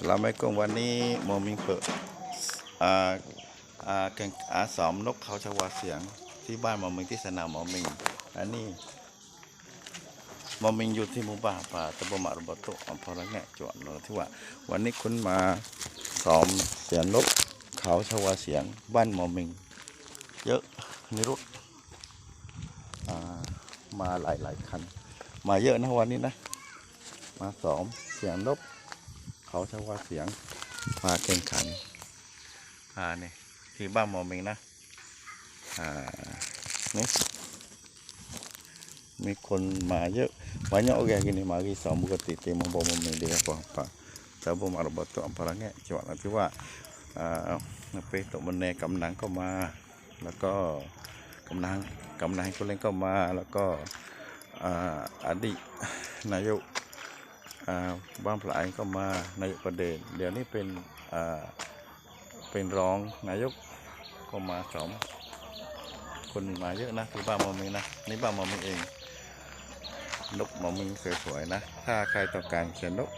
สลามไม่กงวันนี้โมมิงเปิดอ่าอ่าแข่งอาสอมนกเขาชวาเสียงที่บ้านหมอมิงที่สนามหมอมิงอันนี้หมอมิงอยู่ที่หมู่บ้านป่าตะบมารุบโตอำเภอระแงะจังหวัดนราธิวาสวันนี้คุณมาซ้อมเสียงนกเขาชวาเสียง บ้านหมอมิง เยอะนิรุตอ่ามาหลายหลายคัน มาเยอะนะวันนี้นะ มาซ้อมเสียงนก เขาชาวาเสียงมาแข่งขัน อ่านี่ที่บ้านหมอมิงนะ อ่านี่มีคนมาเยอะ banyak orang gini mari sama keti tema bom mining dia apa apa. Tabu marabat tu amparangnya จังหวัดนราธิวาอ่าไปตกมันแนกำนังก็มา แล้วก็กำนังกำนังคนเล่นก็มา แล้วก็อ่าอดีตนายก บ้านปลายก็มานายกประเด็น เดี๋ยวนี้เป็นเป็นรองนายกก็มาสองคนมาเยอะนะที่บ้านมอมิงนะนี่บ้านมอมิงเองนกมอมิงสวยๆนะ ถ้าใครต้องการเขียนนก